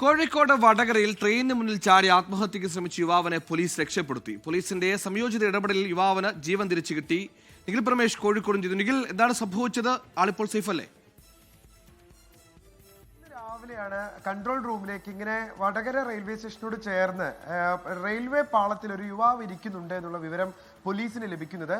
കോഴിക്കോട് വടകരയിൽ ട്രെയിനിന് മുന്നിൽ ചാടി ആത്മഹത്യയ്ക്ക് ശ്രമിച്ച യുവാവിനെ പോലീസ് രക്ഷപ്പെടുത്തി. പോലീസിന്റെ സംയോജിത ഇടപെടലിൽ യുവാവിന് ജീവൻ തിരിച്ചു കിട്ടി. നിഖിൽ പ്രമേഷ് കോഴിക്കോടും ചെയ്തു നിഖിൽ എന്താണ് സംഭവിച്ചത്? ആളിപ്പോൾ സേഫ് അല്ലേ? രാവിലെയാണ് കൺട്രോൾ റൂമിലേക്ക് ഇങ്ങനെ വടകര റെയിൽവേ സ്റ്റേഷനോട് ചേർന്ന് റെയിൽവേ പാളത്തിൽ ഒരു യുവാവ് ഇരിക്കുന്നുണ്ട് എന്നുള്ള വിവരം പോലീസിന് ലഭിക്കുന്നത്.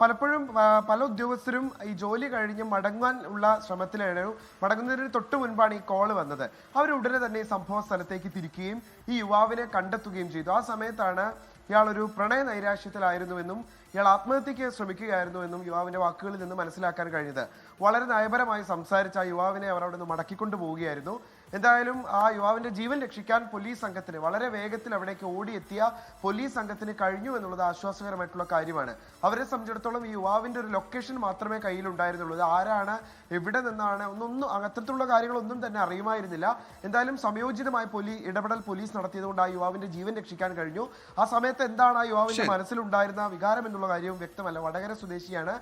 പലപ്പോഴും പല ഉദ്യോഗസ്ഥരും ഈ ജോലി കഴിഞ്ഞ് മടങ്ങാൻ ഉള്ള ശ്രമത്തിലാണ് മടങ്ങുന്നതിന് തൊട്ട് മുൻപാണ് ഈ കോൾ വന്നത്. അവർ ഉടനെ തന്നെ സംഭവ സ്ഥലത്തേക്ക് തിരിക്കുകയും ഈ യുവാവിനെ കണ്ടെത്തുകയും ചെയ്തു. ആ സമയത്താണ് ഇയാൾ ഒരു പ്രണയ നൈരാശ്യത്തിലായിരുന്നുവെന്നും ഇയാൾ ആത്മഹത്യയ്ക്ക് ശ്രമിക്കുകയായിരുന്നുവെന്നും യുവാവിന്റെ വാക്കുകളിൽ നിന്ന് മനസ്സിലാക്കാൻ കഴിഞ്ഞത്. വളരെ നയപരമായി സംസാരിച്ച യുവാവിനെ അവർ അവിടെ നിന്ന് മടക്കിക്കൊണ്ടു പോവുകയായിരുന്നു എന്തായാലും ആ യുവാവിന്റെ ജീവൻ രക്ഷിക്കാൻ പോലീസ് സംഘത്തിന് വളരെ വേഗത്തിൽ അവിടേക്ക് ഓടിയെത്തിയ പോലീസ് സംഘത്തിന് കഴിഞ്ഞു എന്നുള്ളത് ആശ്വാസകരമായിട്ടുള്ള കാര്യമാണ്. അവരെ സംബന്ധിച്ചിടത്തോളം ഈ യുവാവിന്റെ ഒരു ലൊക്കേഷൻ മാത്രമേ കയ്യിലുണ്ടായിരുന്നുള്ളൂ. ആരാണ് എവിടെ നിന്നാണ് ഒന്നൊന്നും അത്തരത്തിലുള്ള കാര്യങ്ങളൊന്നും തന്നെ അറിയുമായിരുന്നില്ല. എന്തായാലും സംയോജിതമായ പോലീ ഇടപെടൽ പോലീസ് നടത്തിയതുകൊണ്ട് ആ യുവാവിന്റെ ജീവൻ രക്ഷിക്കാൻ കഴിഞ്ഞു. ആ സമയത്ത് എന്താണ് ആ യുവാവിന്റെ മനസ്സിലുണ്ടായിരുന്ന വികാരം എന്നുള്ള കാര്യവും വ്യക്തമല്ല. വടകര സ്വദേശിയാണ്.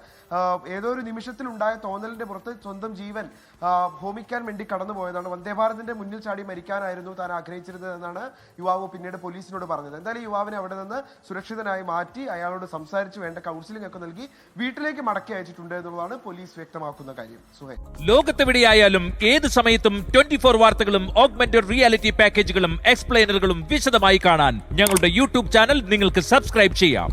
ഏതോ ഒരു നിമിഷത്തിൽ ഉണ്ടായ തോന്നലിന്റെ പുറത്ത് സ്വന്തം ജീവൻ ഭൂമിക്കാൻ ഹോമിക്കാൻ വേണ്ടി കടന്നുപോയതാണ്. വന്ദേഭാരതിന്റെ മുന്നിൽ ചാടി മരിക്കാനായിരുന്നു താൻ ആഗ്രഹിച്ചിരുന്നത് എന്നാണ് യുവാവ് പിന്നീട് പോലീസിനോട് പറഞ്ഞത്. എന്തായാലും യുവാവിനെ അവിടെ നിന്ന് സുരക്ഷിതനായി മാറ്റി അയാളോട് സംസാരിച്ച് വേണ്ട കൗൺസിലിംഗ് ഒക്കെ നൽകി വീട്ടിലേക്ക് മടക്കി അയച്ചിട്ടുണ്ട് എന്നുള്ളതാണ് പോലീസ് വ്യക്തമാക്കുന്ന കാര്യം. ലോകത്തെവിടെയായാലും ഏത് സമയത്തും ട്വന്റി ഫോർ വാർത്തകളും ഓഗ്മെന്റഡ് റിയാലിറ്റി പാക്കേജുകളും എക്സ്പ്ലെയിനറുകളും വിശദമായി കാണാൻ ഞങ്ങളുടെ യൂട്യൂബ് ചാനൽ നിങ്ങൾക്ക് സബ്സ്ക്രൈബ് ചെയ്യാം.